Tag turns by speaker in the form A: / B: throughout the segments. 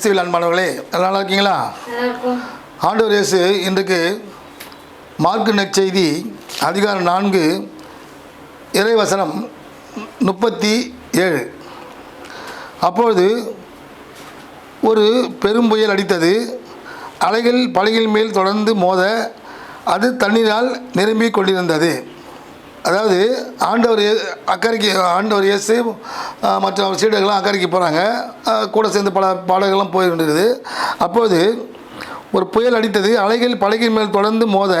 A: கிறிஸ்துவில் அன்பானவர்களே நல்லா இருக்கீங்களா? ஆண்டவர் இயேசு இன்றைக்கு மார்க்கு நற்செய்தி அதிகாரம் நான்கு இறைவசனம் முப்பத்தி ஏழு. அப்பொழுது ஒரு பெரும் புயல் அடித்தது. அலைகள் படகின் மேல் தொடர்ந்து மோத அது தண்ணீரால் நிரம்பிக் கொண்டிருந்தது. அதாவது ஆண்டவர் அக்கறைக்கு ஆண்டவர் இயேசு மற்ற அவர் சீடர்கள்லாம் அக்கறைக்கு போகிறாங்க கூட சேர்ந்து பல பாடல்கள்லாம் போய் அப்போது ஒரு புயல் அடித்தது அலைகள் படகின் மேல் தொடர்ந்து மோத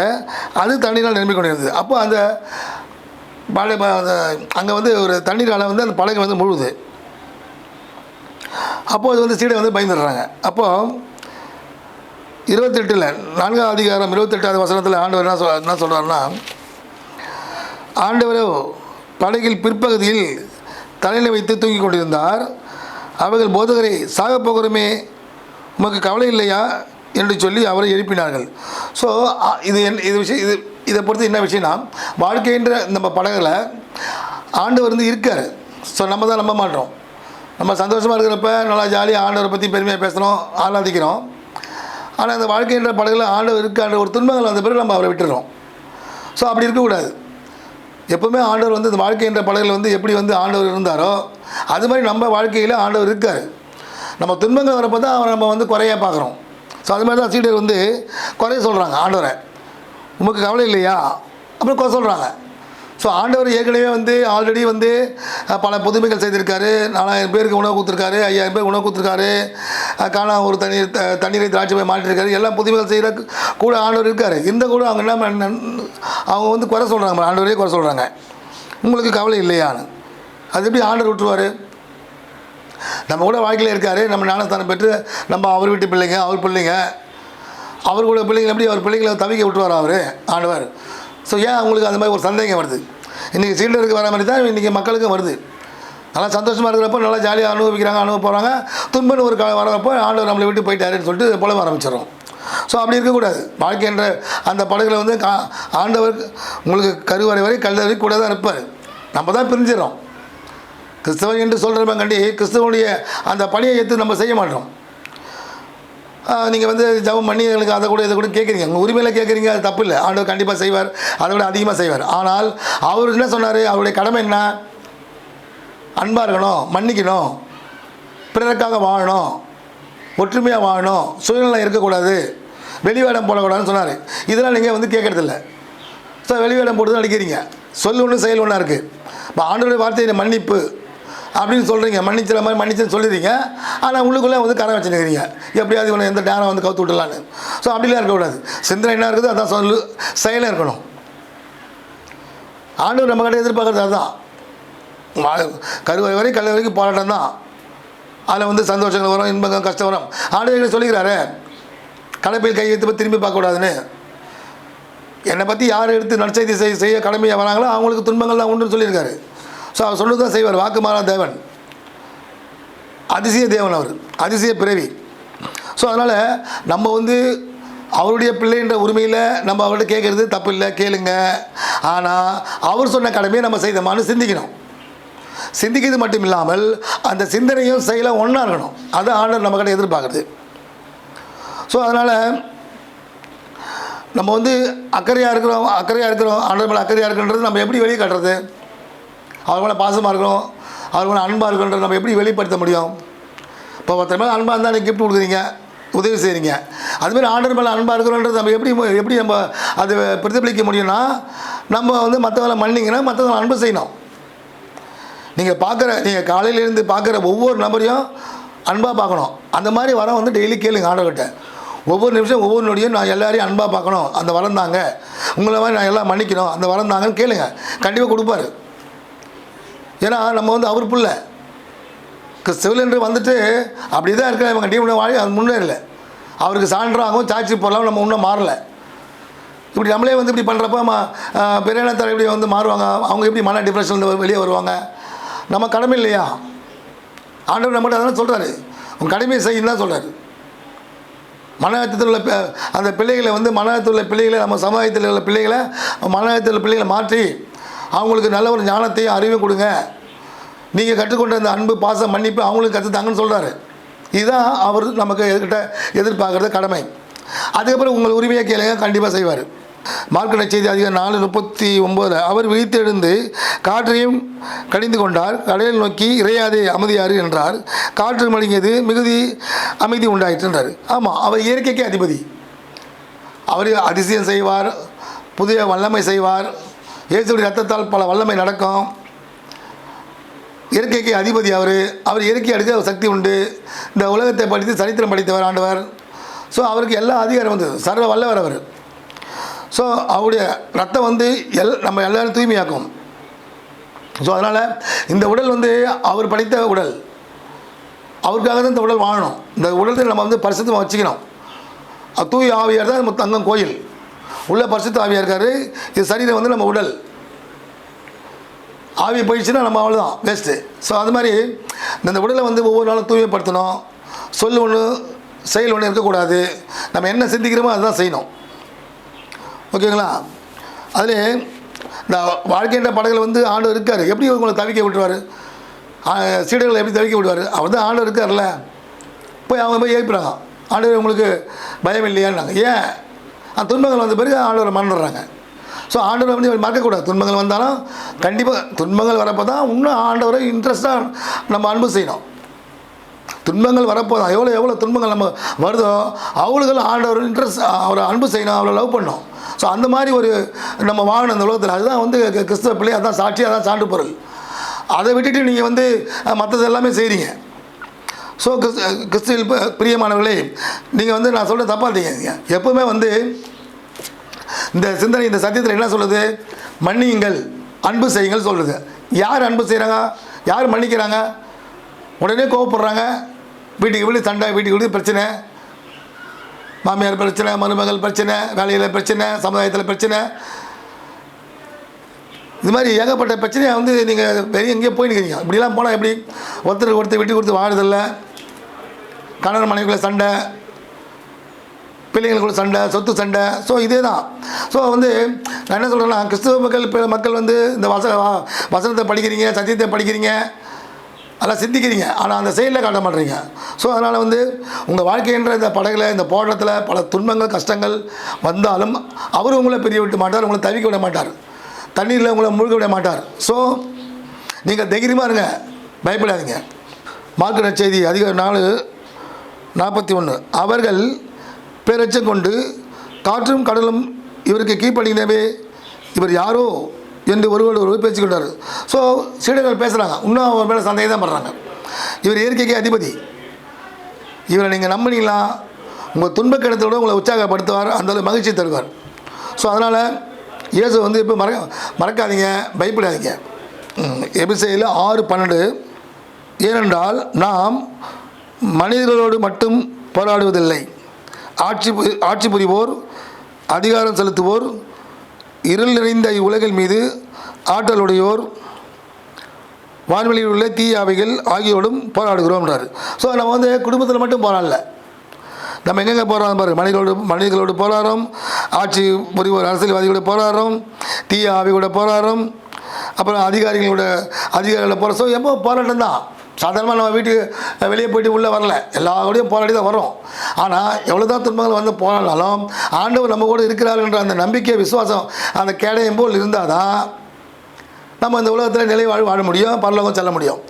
A: அது தண்ணீரால் நிரம்பிக் கொண்டிருந்தது. அப்போ அந்த பழ அந்த அங்கே வந்து ஒரு தண்ணீரால் வந்து அந்த படகு வந்து முழுது அப்போது வந்து சீடை வந்து பயந்துடுறாங்க. அப்போது இருபத்தெட்டில் நான்காவது அதிகாரம் இருபத்தெட்டாவது வசனத்தில் ஆண்டவர் என்ன சொல் என்ன சொல்கிறாருன்னா ஆண்டவரோ படகில் பிற்பகுதியில் தலையில் வைத்து தூங்கிக் கொண்டிருந்தார். அவர்கள் போதகரை சாகப் போகிறோமே உமக்கு கவலை இல்லையா? என்று சொல்லி அவரை எழுப்பினார்கள். ஸோ இது என் இது விஷயம் இது இதை பொறுத்து என்ன விஷயம்னா வாழ்க்கைன்ற நம்ம படகில் ஆண்டவர் வந்து இருக்கார். ஸோ நம்ம தான் நம்ப மாட்டோம். நம்ம சந்தோஷமாக இருக்கிறப்ப நல்லா ஜாலியாக ஆண்டவரை பற்றி பெருமையாக பேசுகிறோம் ஆராதிக்கிறோம். ஆனால் அந்த வாழ்க்கைன்ற படகுல ஆண்டவர் இருக்கான்ற ஒரு துன்பங்கள் வந்த பிறகு நம்ம அவரை விட்டுறோம். ஸோ அப்படி இருக்கக்கூடாது. எப்பவுமே ஆண்டவர் வந்து இந்த வாழ்க்கை என்ற படகுல வந்து எப்படி வந்து ஆண்டவர் இருந்தாரோ அது மாதிரி நம்ம வாழ்க்கையில் ஆண்டவர் இருக்கார். நம்ம துன்பங்கள் வரப்போ தான் அவரை நம்ம வந்து குறைய பார்க்குறோம். ஸோ அது மாதிரி தான் சீடர் வந்து குறைய சொல்கிறாங்க ஆண்டவரை. உமக்கு கவலை இல்லையா? அப்புறம் குறை சொல்கிறாங்க ஸோ ஆண்டவர் ஏற்கனவே வந்து ஆல்ரெடி வந்து பல புதுமைகள் செய்திருக்காரு. நாலாயிரம் பேருக்கு உணவு கொடுத்துருக்காரு ஐயாயிரம் பேர் உணவு கொடுத்துருக்காரு. காணா ஒரு தண்ணீர் தண்ணீரை திராட்சை போய் மாற்றிருக்காரு. எல்லாம் புதுமைகள் செய்கிற கூட ஆண்டவர் இருக்கார். இந்த கூட அவங்க என்ன அவங்க வந்து குறை சொல்கிறாங்க ஆண்டவரே குறை சொல்கிறாங்க உங்களுக்கு கவலை இல்லையான்னு. அது எப்படி ஆண்டவர் விட்டுருவார்? நம்ம கூட வாழ்க்கையில் இருக்கார். நம்ம ஞானஸ்தானம் பெற்று நம்ம அவர் வீட்டு பிள்ளைங்க அவர் பிள்ளைங்க. அவர் கூட பிள்ளைங்களை எப்படி அவர் பிள்ளைங்களை தவிக்க விட்டுருவார் அவர்? ஆண்டவர். ஸோ ஏன் அவங்களுக்கு அந்த மாதிரி ஒரு சந்தேகம் வருது? இன்றைக்கி சீண்டருக்கு வர மாதிரி தான் இன்றைக்கி மக்களுக்கும் வருது. நல்லா சந்தோஷமாக இருக்கிறப்போ நல்லா ஜாலியாக அனுபவிக்கிறாங்க அனுபவ போகிறாங்க துன்பன்னு ஒரு க வரப்போ ஆண்டவர் நம்மளை விட்டு போயிட்டாருன்னு சொல்லிட்டு போல ஆரம்பிச்சிடும் ஸோ அப்படி இருக்கக்கூடாது. வாழ்க்கைன்ற அந்த படகுல வந்து கா ஆண்டவர் உங்களுக்கு கருவறை வரை கல்லறை கூட தான் இருப்பார். நம்ம தான் பிரிஞ்சிடறோம். கிறிஸ்தவன் என்று சொல்கிறவங்க கண்டி கிறிஸ்தவனுடைய அந்த பணியை ஏற்று நம்ம செய்ய மாட்டோம். நீங்கள் வந்து ஜபம் பண்ணி எங்களுக்கு அதை கூட இதை கூட கேட்குறீங்க. உங்கள் உரிமையில் கேட்குறீங்க அது தப்பு இல்லை. ஆண்டவர் கண்டிப்பாக செய்வார். அதை விட அதிகமாக செய்வார். ஆனால் அவர் என்ன சொன்னார்? அவருடைய கடமை என்ன? அன்பாக இருக்கணும் மன்னிக்கணும் பிறருக்காக வாழணும் ஒற்றுமையாக வாழணும் சுயநலம் இருக்கக்கூடாது வெளிவேடம் போடக்கூடாதுன்னு சொன்னார். இதெல்லாம் நீங்கள் வந்து கேட்குறதில்ல ஸோ வெளிவேடம் போட்டு தான் அடிக்கிறீங்க. சொல் ஒன்று செயல் ஒன்றா இருக்குது இப்போ ஆண்டோடைய வார்த்தையை மன்னிப்பு அப்படின்னு சொல்கிறீங்க மன்னிச்சிற மாதிரி மன்னிச்சு சொல்லிடுறீங்க. ஆனால் உள்ளுக்குள்ளே வந்து கரை வச்சுருக்கிறீங்க எப்படியாவது இவனை எந்த டேனை வந்து கவுத்து விடலான்னு ஸோ அப்படிலாம் இருக்கக்கூடாது. சிந்தனை என்ன இருக்குது? அதான் சொல்லு. செயலாக இருக்கணும். ஆண்டவர் நம்ம கிட்ட எதிர்பார்க்குறது அதுதான் கருவறை வரை கல்வி வரைக்கும் போராட்டம் தான். அதில் வந்து சந்தோஷங்கள் வரும் இன்பங்கள் கஷ்டம் வரும். ஆண்டு சொல்லிக்கிறாரு. கடப்பில் கை எடுத்து திரும்பி பார்க்கக்கூடாதுன்னு. என்னை பற்றி யார் எடுத்து நற்செய்தி செய்ய செய்ய கடமையாக வராங்களோ அவங்களுக்கு துன்பங்கள் தான் உண்டுன்னு சொல்லியிருக்காரு. ஸோ அவர் சொல்லு தான் செய்வார். வாக்குமாரா தேவன். அதிசய தேவன் அவர். அதிசய பிறவி. ஸோ அதனால் நம்ம வந்து அவருடைய பிள்ளைன்ற உரிமையில் நம்ம அவர்கிட்ட கேட்குறது தப்பு இல்லை கேளுங்க. ஆனால் அவர் சொன்ன கடமையை நம்ம செய்தோமான்னு சிந்திக்கணும். சிந்திக்கிறது மட்டும் இல்லாமல் அந்த சிந்தனையும் செயலும் ஒன்றா இருக்கணும். அது ஆண்டவர் நம்ம கிட்ட எதிர்பார்க்குறது. ஸோ அதனால் நம்ம வந்து அக்கறையாக இருக்கிறோம் அக்கறையாக இருக்கிறோம். ஆண்டர் மேலே அக்கறையாக இருக்குன்றது நம்ம எப்படி வெளியே காட்டுறது? அவர் மேலே பாசமாக இருக்கிறோம் அவர் மேலே அன்பாக இருக்குன்றது நம்ம எப்படி வெளிப்படுத்த முடியும்? இப்போ ஒருத்தர் மேலே அன்பாக இருந்தால் கிஃப்ட் கொடுக்குறீங்க உதவி செய்கிறீங்க அதுமாரி ஆண்டர் மேலே அன்பாக இருக்கிறோன்றது நம்ம எப்படி எப்படி நம்ம அது பிரதிபலிக்க முடியும்னா நம்ம வந்து மற்றவங்களை மன்னிங்கன்னா மற்றவங்களை அன்பு செய்யணும். நீங்கள் பார்க்குற நீங்கள் காலையிலேருந்து பார்க்குற ஒவ்வொரு நபரையும் அன்பாக பார்க்கணும். அந்த மாதிரி வரம் வந்து டெய்லி கேளுங்க ஆண்டவர்கிட்ட. ஒவ்வொரு நிமிஷம் ஒவ்வொரு நொடியும் நான் எல்லாரையும் அன்பாக பார்க்கணும். அந்த வரம் தாங்க. உங்களை மாதிரி நான் எல்லாம் மன்னிக்கணும். அந்த வரம் தாங்கன்னு கேளுங்க. கண்டிப்பாக கொடுப்பாரு. ஏன்னா நம்ம வந்து அவர் பிள்ளை. சிவில் என்று வந்துட்டு அப்படி தான் இருக்கிற இவங்க டீம் வாழி அது முன்னேறல அவருக்கு சான்றாகவும் சாட்சி போடலாம் நம்ம இன்னும் மாறலை. இப்படி நம்மளே வந்து இப்படி பண்ணுறப்ப பெரிய தர எப்படி வந்து மாறுவாங்க? அவங்க எப்படி மன டிப்ரெஷன்லேருந்து வெளியே வருவாங்க? நம்ம கடமை இல்லையா? ஆண்டவர் நம்மகிட்ட அதெல்லாம் சொல்கிறாரு உங்கள் கடமையை செய்யும் தான் சொல்கிறாரு மன அழுத்தத்தில் உள்ள அந்த பிள்ளைகளை வந்து மன அழுத்தத்தில் உள்ள பிள்ளைகளை நம்ம சமுதாயத்தில் உள்ள பிள்ளைகளை மன அழுத்தத்தில் உள்ள பிள்ளைகளை மாற்றி அவங்களுக்கு நல்ல ஒரு ஞானத்தையும் அறிவையும் கொடுங்க. நீங்கள் கற்றுக்கொண்ட அந்த அன்பு பாசம் மன்னிப்பு அவங்களுக்கு கற்றுத்தாங்கன்னு சொல்கிறாரு இதுதான் அவர் நமக்கு எதிர்கிட்ட எதிர்பார்க்குறது கடமை. அதுக்கப்புறம் உங்கள் உரிமையை கேளுங்க கண்டிப்பாக செய்வார். மார்க்கெட் செய்தி அதிகம் நாலு முப்பத்தி ஒம்போதில் அவர் விழித்தெழுந்து காற்றையும் கடிந்து கொண்டார். கடலில் நோக்கி இறையாதே அமைதியாறு என்றார். காற்று மடங்கியது மிகுதி அமைதி உண்டாயிற்று என்றார். ஆமாம் அவர் இயற்கைக்கே அதிபதி. அவர் அதிசயம் செய்வார் புதிய வல்லமை செய்வார். இயேசுடைய ரத்தத்தால் பல வல்லமை நடக்கும். இயற்கைக்கு அதிபதி அவர். அவர் இயற்கை அடுக்க சக்தி உண்டு. இந்த உலகத்தை படித்து சரித்திரம் படித்தவர் ஆண்டவர். ஸோ அவருக்கு எல்லா அதிகாரம் வந்தது. சர்வ வல்லவர் அவர். ஸோ அவருடைய ரத்தம் வந்து எல் நம்ம எல்லோரும் தூய்மையாக்கும். ஸோ அதனால் இந்த உடல் வந்து அவர் படைத்த உடல். அவருக்காக தான் இந்த உடல் வாழணும். இந்த உடலை நம்ம வந்து பரிசுத்தமாக வச்சுக்கணும். அது தூய் ஆவியார் தான் நம்ம தங்கம் கோயில். உள்ள பரிசுத்த ஆவியாக இருக்கார். இது சரீரம் வந்து நம்ம உடல். ஆவி போயிடுச்சுன்னா நம்ம அவ்வளோதான் வேஸ்ட்டு ஸோ அது மாதிரி இந்த உடலை வந்து ஒவ்வொரு நாளும் தூய்மைப்படுத்தணும். சொல் ஒன்று செயல் ஒன்று இருக்கக்கூடாது. நம்ம என்ன சிந்திக்கிறோமோ அதுதான் செய்யணும். ஓகேங்களா? அதில் இந்த வாழ்க்கைன்ற படகுல வந்து ஆண்டு இருக்கார். எப்படி உங்களை தவிக்க விட்டுருவார்? சீடர்களை எப்படி தவிக்க விடுவார்? அவர் தான் ஆண்டு இருக்கார்ல போய் அவங்க போய் ஏற்பிடுறாங்க ஆண்டவர் உங்களுக்கு பயம் இல்லையான்னாங்க. ஏன்? அந்த துன்பங்கள் வந்த பிறகு ஆண்டவரை மறந்துடுறாங்க. ஸோ ஆண்டவரை வந்து இவர் மறக்கக்கூடாது. துன்பங்கள் வந்தாலும் கண்டிப்பாக துன்பங்கள் வரப்போ தான் இன்னும் ஆண்டவரை இன்ட்ரெஸ்ட்டாக நம்ம அன்பு செய்யணும். துன்பங்கள் வரப்போ தான் எவ்வளோ எவ்வளோ துன்பங்கள் நம்ம வருதோ அவளுகள் ஆண்டவர் இன்ட்ரெஸ்ட் அவரை அன்பு செய்யணும் அவரை லவ் பண்ணணும். ஸோ அந்த மாதிரி ஒரு நம்ம வாழணும் அந்த உலகத்தில். அதுதான் வந்து கிறிஸ்தவ பிள்ளை அதான் சாட்சி அதான் சான்று பொருள். அதை விட்டுட்டு நீங்கள் வந்து மற்றது எல்லாமே செய்கிறீங்க ஸோ கிறிஸ் கிறிஸ்துவில் பிரியமானவர்களே நீங்கள் வந்து நான் சொல்ல தப்பாதீங்க எப்போவுமே வந்து இந்த சிந்தனை இந்த சத்தியத்தில் என்ன சொல்லுது மன்னியுங்கள் அன்பு செய்யுங்கள் சொல்லுது யார் அன்பு செய்கிறாங்க யார் மன்னிக்கிறாங்க? உடனே கோவப்படுறாங்க. வீட்டுக்கு வீடு சண்டை வீட்டுக்கு வீடு பிரச்சனை. மாமியார் பிரச்சனை மருமகள் பிரச்சனை வேலையில் பிரச்சனை சமுதாயத்தில் பிரச்சனை. இது மாதிரி ஏகப்பட்ட பிரச்சனையை வந்து நீங்கள் வெளியே எங்கேயோ போயின்னு இப்படிலாம் போனால் எப்படி? ஒருத்தருக்கு ஒருத்தர் விட்டு கொடுத்து வாழுதில்ல கணவன் மனைவிக்குள்ள சண்டை பிள்ளைங்களுக்குள்ள சண்டை சொத்து சண்டை. ஸோ இதே தான் ஸோ வந்து நான் என்ன சொல்கிறேன்னா கிறிஸ்துவ மக்கள் மக்கள் வந்து இந்த வச வசனத்தை படிக்கிறீங்க சத்தியத்தை படிக்கிறீங்க அதெல்லாம் சிந்திக்கிறீங்க. ஆனால் அந்த செயலில் காட்ட மாட்டீங்க. ஸோ அதனால் வந்து உங்கள் வாழ்க்கைன்ற இந்த படகுல இந்த போராட்டத்தில் பல துன்பங்கள் கஷ்டங்கள் வந்தாலும் அவர் உங்களை பிரிய விட்டு மாட்டார் உங்களை தவிக்க விட மாட்டார். தண்ணீரில் உங்களை முழுக விட மாட்டார். ஸோ நீங்கள் தைரியமாக இருங்க. பயப்படாதீங்க. மார்க்கெட் செய்தி அதிக நாள் நாற்பத்தி ஒன்று அவர்கள் பேரச்சம் கொண்டு காற்றும் கடலும் இவருக்கு கீழ்ப்படுகிறவே இவர் யாரோ என்று ஒருவர் ஒருவர் பேசிக்கொண்டார். ஸோ சீடர்கள் பேசுகிறாங்க இன்னும் அவர் மேலே சந்தேகம் தான் பண்ணுறாங்க இவர் இயற்கைக்கு அதிபதி. இவரை நீங்கள் நம்பினீங்களா? உங்கள் துன்பக்கிடத்தோடு உங்களை உற்சாகப்படுத்துவார் அந்தளவு மகிழ்ச்சி தருவார். ஸோ அதனால் இயேசு வந்து இப்போ மறக்க மறக்காதீங்க பயப்படாதீங்க. எபிசையில் ஆறு பன்னெண்டு. ஏனென்றால் நாம் மனிதர்களோடு மட்டும் போராடுவதில்லை. ஆட்சி ஆட்சி புரிவோர் அதிகாரம் செலுத்துவோர் இருள் நிறைந்த இவ்வுலகின் மீது ஆற்றலுடையோர் வான்வெளியில் உள்ள தீய அவைகள் ஆகியோடும் போராடுகிறோம்ன்றார் ஸோ நம்ம வந்து குடும்பத்தில் மட்டும் போராடல. நம்ம எங்கெங்கே போகிறோம் பாரு? மனிதர்களோடு மனிதர்களோடு போராடுறோம். ஆட்சி புரிவோர் அரசியல்வாதிகளோட போராடுறோம். தீய ஆவியோட போராடுறோம். அப்புறம் அதிகாரிகளோட அதிகாரிகளோட போகிற ஸோ எப்போ போராட்டம் தான் சாதாரணமாக நம்ம வீட்டுக்கு வெளியே போயிட்டு உள்ளே வரல. எல்லா கூடயும் போராடி தான் வரோம் ஆனால் எவ்வளோ தான் துன்பங்கள் வந்து போனாலும் ஆண்டவர் நம்ம கூட இருக்கிறாருன்ற அந்த நம்பிக்கை விசுவாசம் அந்த கேடயம் போல் இருந்தால் தான் நம்ம இந்த உலகத்தில் நிலை வாழ் வாழ முடியும் பரலோகம் செல்ல முடியும்.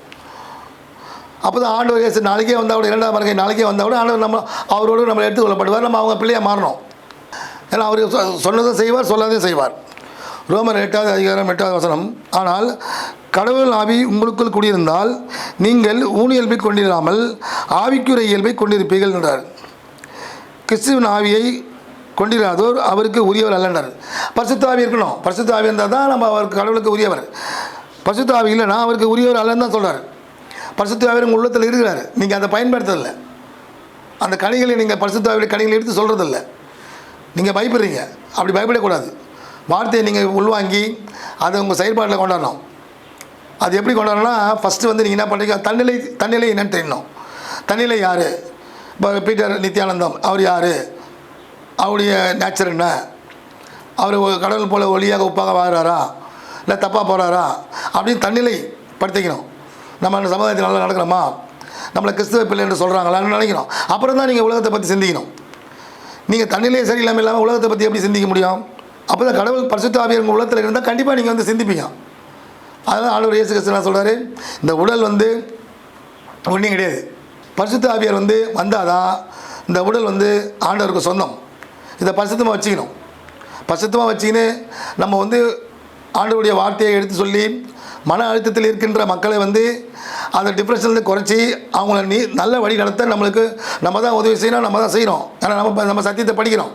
A: அப்போ தான் ஆண்டவர் இயேசு நாளைக்கே வந்தால் கூட இரண்டாம் வருகை நாளைக்கே வந்தால் கூட ஆண்டவர் நம்ம அவரோடு நம்ம எடுத்துக்கொள்ளப்படுவார் நம்ம அவங்க பிள்ளையாக மாறணும். ஏன்னா அவர் சொ- சொன்னதும் செய்வார் சொல்லாதையும் செய்வார். ரோமர் எட்டாவது அதிகாரம் எட்டாவது வசனம். ஆனால் கடவுள் ஆவி உங்களுக்குள் குடியிருந்தால் நீங்கள் ஊனியல்பை கொண்டிராமல் ஆவிக்குரிய இயல்பை கொண்டிருப்பீர்கள் என்றார். கிறிஸ்துவின் ஆவியை கொண்டிராதோர் அவருக்கு உரியவர் அல்லன்றார் பரிசுத்தாவி இருக்கணும். பரிசுத்தாவி இருந்தால் தான் நம்ம அவருக்கு கடவுளுக்கு உரியவர். பரிசுத்த இல்லைனா அவருக்கு உரியவர் அல்லன்னு தான் சொல்கிறார் பரிசுத்தாவியர் உங்கள் உள்ளத்தில் இருக்கிறார். நீங்கள் அதை பயன்படுத்துறதில்லை. அந்த கனிகளை நீங்கள் பரிசுத்த கணிகளை கனிகளை எடுத்து சொல்கிறதில்ல நீங்கள் பயப்படுறீங்க. அப்படி பயப்படக்கூடாது. வார்த்தையை நீங்கள் உள்வாங்கி அதை உங்கள் செயல்பாட்டில் கொண்டாடணும். அது எப்படி கொண்டாடணும்னா ஃபஸ்ட்டு வந்து நீங்கள் என்ன பண்ணுறீங்க தன்னிலை தன்னிலை என்னன்னு தெரியணும் தன்னிலை யார்? இப்போ பீட்டர் நித்யானந்தம் அவர் யார்? அவருடைய நேச்சர் என்ன? அவர் கடவுள் போல் ஒளியாக உப்பாக வாழ்கிறாரா இல்லை தப்பாக போகிறாரா அப்படின்னு தன்னிலை படுத்திக்கணும் நம்ம அந்த சமுதாயத்தில் நல்லா நடக்கிறோமா நம்மளை கிறிஸ்துவ பிள்ளை என்று சொல்கிறாங்களான்னு நினைக்கணும். அப்புறம் தான் நீங்கள் உலகத்தை பற்றி சிந்திக்கணும். நீங்கள் தண்ணிலே சரியில்லாமல் இல்லாமல் உலகத்தை பற்றி எப்படி சிந்திக்க முடியும்? அப்போ தான் கடவுள் பரிசுத்த ஆவியர் உங்கள் உலகத்தில் இருந்தால் கண்டிப்பாக நீங்கள் வந்து சிந்திப்பீங்க. அதனால் ஆண்டவர் இயேசு கிறிஸ்து சொல்கிறாரு இந்த உடல் வந்து ஒன்றும் கிடையாது. பரிசுத்த ஆவியார் வந்து வந்தால் தான் இந்த உடல் வந்து ஆண்டவருக்கு சொந்தம். இதை பரிசுத்தமாக வச்சுக்கணும். பரிசுத்தமாக வச்சுக்கின்னு நம்ம வந்து ஆண்டவருடைய வார்த்தையை எடுத்து சொல்லி மன அழுத்தத்தில் இருக்கின்ற மக்களை வந்து அந்த டிப்ரெஷன்லேருந்து குறைச்சி அவங்கள நீ நல்ல வழி நடத்த நம்மளுக்கு நம்ம தான் உதவி செய்யணும் நம்ம தான் செய்கிறோம் ஏன்னா நம்ம நம்ம சத்தியத்தை படிக்கிறோம்.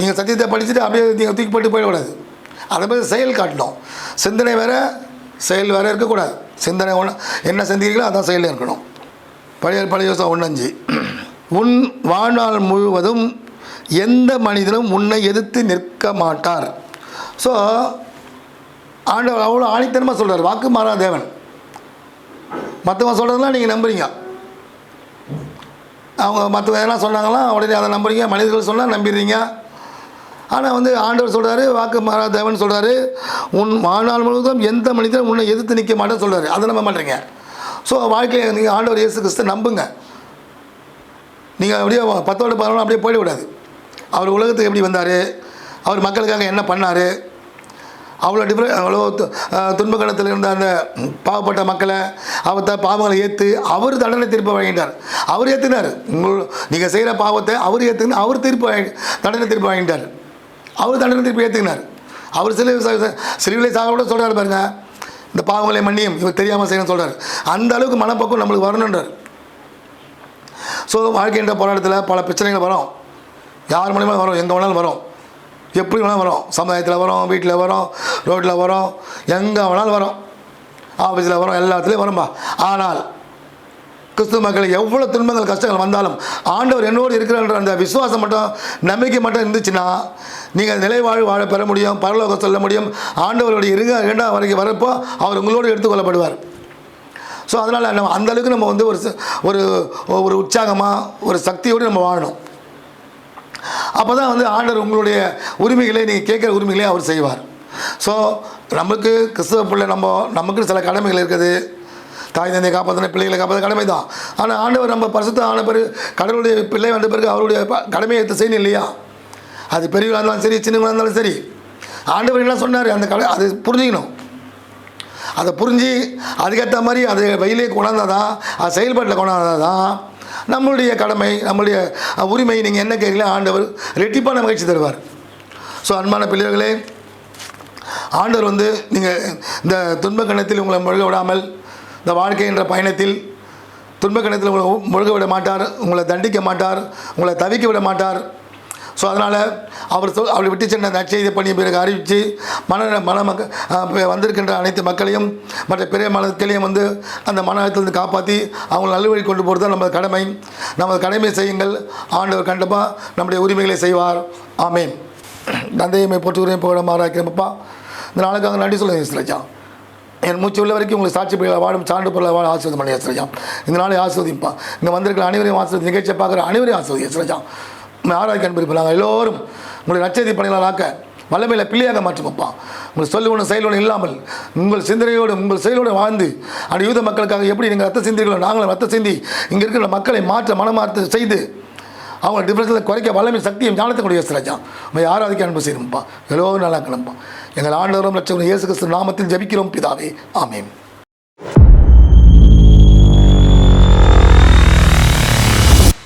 A: நீங்கள் சத்தியத்தை படிச்சுட்டு அப்படியே நீங்கள் தூக்கி போட்டு போயிடக்கூடாது. அதை பற்றி செயல் காட்டணும். சிந்தனை வேறு செயல் வேறு இருக்கக்கூடாது. சிந்தனை ஒன்று என்ன சிந்திக்கிறீங்களோ அதான் செயலில் இருக்கணும். பழைய பழைய யோசனை ஒன்றஞ்சு உன் வாழ்நாள் முழுவதும் எந்த மனிதனும் உன்னை எதிர்த்து நிற்க மாட்டார். ஸோ ஆண்டவர் அவ்வளோ ஆணித்தனமாக சொல்கிறார் வாக்கு மாறா தேவன். மற்றவங்க சொல்கிறதெல்லாம் நீங்கள் நம்புறீங்க. அவங்க மற்றவங்க எதனா சொன்னாங்களா உடனே அதை நம்புறீங்க. மனிதர்கள் சொன்னால் நம்பிடுறீங்க. ஆனால் வந்து ஆண்டவர் சொல்கிறாரு வாக்கு மாறா தேவன் சொல்கிறாரு உன் வாழ்நாள் முழுவதும் எந்த மனிதனும் உன்னை எதிர்த்து நிற்க மாட்டேன்னு சொல்கிறாரு அதை நம்ப மாட்டேங்க ஸோ வாழ்க்கையில் நீங்கள் ஆண்டவர் இயேசு கிறிஸ்து நம்புங்க. நீங்கள் அப்படியே பத்தோடு பதினொன்று அப்படியே போயிடக்கூடாது அவர் உலகத்துக்கு எப்படி வந்தார்? அவர் மக்களுக்காக என்ன பண்ணார்? அவ்வளோ டிஃப்ரெண்ட் அவ்வளோ துன்பகலத்தில் இருந்த அந்த பாவப்பட்ட மக்களை அவர் த பாவங்களை ஏற்று அவர் தண்டனை தீர்ப்பு வழங்கிட்டார். அவர் ஏற்றினார் உங்கள் நீங்கள் செய்கிற பாவத்தை அவர் ஏற்றுன்னு அவர் தீர்ப்பு வாங்கி தண்டனை தீர்ப்பு வாங்கிட்டார் அவர் தண்டனை திருப்பி ஏற்றுக்கினார் அவர் சில சிலுவிலை சாகோட சொல்கிறார் பாருங்க. இந்த பாவங்களை மன்னியும். இவர் தெரியாமல் செய்யணும்னு சொல்கிறார் அந்த அளவுக்கு மனப்பக்குவம் நம்மளுக்கு வரணுன்றார் ஸோ வாழ்க்கைன்ற போராட்டத்தில் பல பிரச்சனைகள் வரும். யார் மூலியமாக வரும்? எங்கே வேணாலும் வரும். எப்படி வேணாலும் வரும். சமுதாயத்தில் வரும் வீட்டில் வரும் ரோட்டில் வரும் எங்கே வேணாலும் வரும். ஆஃபீஸில் வரும் எல்லாத்துலேயும் வரும்பா. ஆனால் கிறிஸ்துவ மக்களுக்கு எவ்வளோ துன்பங்கள் கஷ்டங்கள் வந்தாலும் ஆண்டவர் என்னோடு இருக்கிறன்ற அந்த விசுவாசம் மட்டும் நம்பிக்கை மட்டும் இருந்துச்சுன்னா நீங்கள் நிலைவாழ் வாழ பெற முடியும் பரலோகம் சொல்ல முடியும். ஆண்டவருடைய இருங்க இரண்டாம் வரைக்கும் வரப்போ அவர் உங்களோடு எடுத்துக்கொள்ளப்படுவார். ஸோ அதனால் நம்ம அந்த அளவுக்கு நம்ம வந்து ஒரு ஒரு ஒரு உற்சாகமாக ஒரு சக்தியோடு நம்ம வாழணும். அப்போ தான் வந்து ஆண்டவர் உங்களுடைய உரிமைகளை நீங்கள் கேட்குற உரிமைகளை அவர் செய்வார். ஸோ நமக்கு கிறிஸ்தவ பிள்ளை நம்ம நமக்கு சில கடமைகள் இருக்குது. தாய் தந்தையை காப்பாற்றின பிள்ளைகளை காப்பாற்ற கடமை தான் ஆனால் ஆண்டவர் நம்ம பரிசுத்த ஆன பிறகு கடவுளுடைய பிள்ளை வந்த பிறகு அவருடைய கடமையை எடுத்து செய்யணும் இல்லையா? அது பெரியவங்களாக இருந்தாலும் சரி சின்னவங்களாக இருந்தாலும் சரி. ஆண்டவர் என்ன சொன்னார்? அந்த கடை அது புரிஞ்சுக்கணும். அதை புரிஞ்சு அதுக்கேற்ற மாதிரி அதை வெயிலே கொண்டாந்தால் தான் அது செயல்பாட்டில் கொண்டாந்தால் தான் நம்மளுடைய கடமை நம்மளுடைய உரிமை நீங்கள் என்ன கேட்கல ஆண்டவர் ரெட்டிப்பான மகிழ்ச்சி தருவார். ஸோ அன்பான பிள்ளைகளே ஆண்டவர் வந்து நீங்கள் இந்த துன்ப கணத்தில் உங்களை முழுக விடாமல் இந்த வாழ்க்கை என்ற பயணத்தில் துன்ப கணத்தில் உங்களை முழுக விட மாட்டார் உங்களை தண்டிக்க மாட்டார் உங்களை தவிக்க விட மாட்டார் ஸோ அதனால் அவர் சொல் அவர் விட்டு சென்ற நற்செய்தி பணியை பிறகு அறிவித்து மன மன மக்க வந்திருக்கின்ற அனைத்து மக்களையும் மற்ற பெரிய மக்களையும் வந்து அந்த மன அழுத்தத்திலிருந்து காப்பாற்றி அவங்களை நல்வழி கொண்டு போகிறது தான் நமது கடமை. நமது கடமை செய்யுங்கள். ஆண்டவர் கண்டிப்பாக நம்முடைய உரிமைகளை செய்வார். ஆமேன். தந்தையமை போற்றுகிறேன் போட மாறாக்கிறப்பா இந்த நாளுக்காக நன்றி சொல்லுங்கள் சிலஜா என் மூச்சு உள்ள வரைக்கும் உங்களுக்கு சாட்சி பிள்ளை வாழும் சான்று பொருளை வாழ ஆசிரியம் பண்ணி ஆசிரியா இந்த நாளை ஆசிரியப்பா இங்கே வந்திருக்கிற அனைவரையும் ஆசிரியர் நிகழ்ச்சியை பார்க்குற அனைவரையும் ஆசிரியர் இஸ்ரஜா ஆராய்ச்சி அனுப்பியிருப்பாங்க எல்லோரும் உங்களுடைய நச்சதி பணிகளாக்க வல்லமையில் பிள்ளையாக மாற்றுமப்பா உங்கள் சொல்லு ஒன்று செயல் ஒன்று இல்லாமல் உங்கள் சிந்தனையோடு உங்கள் செயலோடு வாழ்ந்து அந்த யூத மக்களுக்காக எப்படி நீங்கள் ரத்த சிந்திகளோ நாங்களும் ரத்த சிந்தி இங்கே இருக்கிற மக்களை மாற்ற மனமாற்ற செய்து அவங்க டிஃப்ரென்ஸில் குறைக்க வல்லமை சக்தியும் ஞானத்தை கொண்டு இயேசுராஜா நம்ம யாரும் அதுக்கு அன்பு செய்யணும்ப்பா எல்லோரும் நல்லா கிளம்பா எங்கள் ஆண்டவரும் லட்சம் இயேசு கிறிஸ்து நாமத்தில் ஜெபிக்கிறோம் பிதாவே. ஆமேன்.